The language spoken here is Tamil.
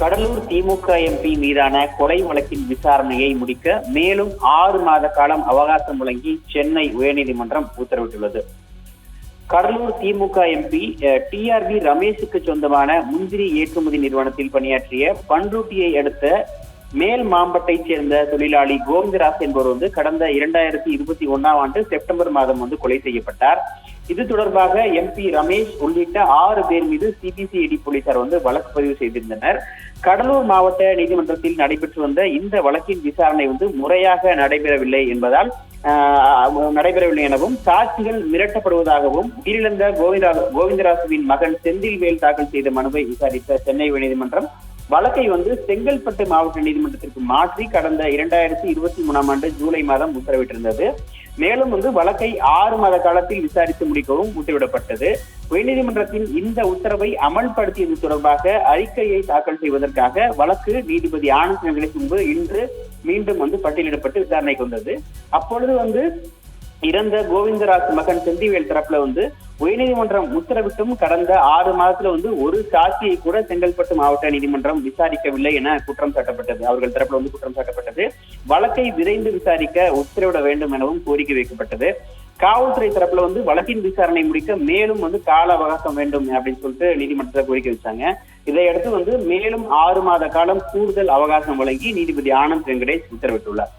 கடலூர் திமுக எம்பி மீதான கொலை வழக்கின் விசாரணையை முடிக்க மேலும் ஆறு மாத காலம் அவகாசம் வழங்கி சென்னை உயர்நீதிமன்றம் உத்தரவிட்டுள்ளது. கடலூர் திமுக எம்பி டிஆர்பி ரமேஷுக்கு சொந்தமான முந்திரி ஏற்றுமதி நிறுவனத்தில் பணியாற்றிய பண்ருட்டியை அடுத்த மேல் மாம்பட்டைச் சேர்ந்த தொழிலாளி கோவிந்தராஜ் என்பவர் வந்து கடந்த இரண்டாயிரத்தி இருபத்தி ஒன்னாம் ஆண்டு செப்டம்பர் மாதம் வந்து கொலை செய்யப்பட்டார். இது தொடர்பாக எம்பி ரமேஷ் உள்ளிட்ட ஆறு பேர் மீது சிபிசிஐடி போலீசார் வந்து வழக்கு பதிவு செய்திருந்தனர். கடலூர் மாவட்ட நீதிமன்றத்தில் நடைபெற்று வந்த இந்த வழக்கின் விசாரணை வந்து முறையாக நடைபெறவில்லை என்பதால் ஆஹ், நடைபெறவில்லை எனவும் சாட்சிகள் மிரட்டப்படுவதாகவும் உயிரிழந்த கோவிந்தராஜ் கோவிந்தராசுவின் மகன் செந்தில்வேல் தாக்கல் செய்த மனுவை விசாரித்த சென்னை உயர்நீதிமன்றம் வழக்கை வந்து செங்கல்பட்டு மாவட்ட நீதிமன்றத்திற்கு மாற்றி கடந்த இரண்டாயிரத்தி இருபத்தி மூணாம் ஆண்டு ஜூலை மாதம் உத்தரவிட்டிருந்தது. மேலும் வந்து வழக்கை ஆறு மாத காலத்தில் விசாரித்து முடிக்கவும் உத்தரவிடப்பட்டது. உயர்நீதிமன்றத்தின் இந்த உத்தரவை அமல்படுத்தியது தொடர்பாக அறிக்கையை தாக்கல் செய்வதற்காக வழக்கு நீதிபதி ஆனந்த் வெங்கடேஷ் முன்பு இன்று மீண்டும் வந்து பட்டியலிடப்பட்டு விசாரணைக்கு வந்தது. அப்பொழுது வந்து இறந்த கோவிந்தராஜ் மகன் செந்திவேல் தரப்புல வந்து உயர்நீதிமன்றம் உத்தரவிட்டும் கடந்த ஆறு மாதத்துல வந்து ஒரு சாட்சியை கூட செங்கல்பட்டு மாவட்ட நீதிமன்றம் விசாரிக்கவில்லை என குற்றம் சாட்டப்பட்டது. அவர்கள் தரப்புல வந்து குற்றம் சாட்டப்பட்டது. வழக்கை விரைந்து விசாரிக்க உத்தரவிட வேண்டும் எனவும் கோரிக்கை வைக்கப்பட்டது. காவல்துறை தரப்புல வந்து வழக்கின் விசாரணை முடிக்க மேலும் வந்து கால அவகாசம் வேண்டும் அப்படின்னு சொல்லிட்டு நீதிமன்றத்தை கோரிக்கை வச்சாங்க. இதையடுத்து வந்து மேலும் ஆறு மாத காலம் கூடுதல் அவகாசம் வழங்கி நீதிபதி ஆனந்த் வெங்கடேஷ் உத்தரவிட்டுள்ளார்.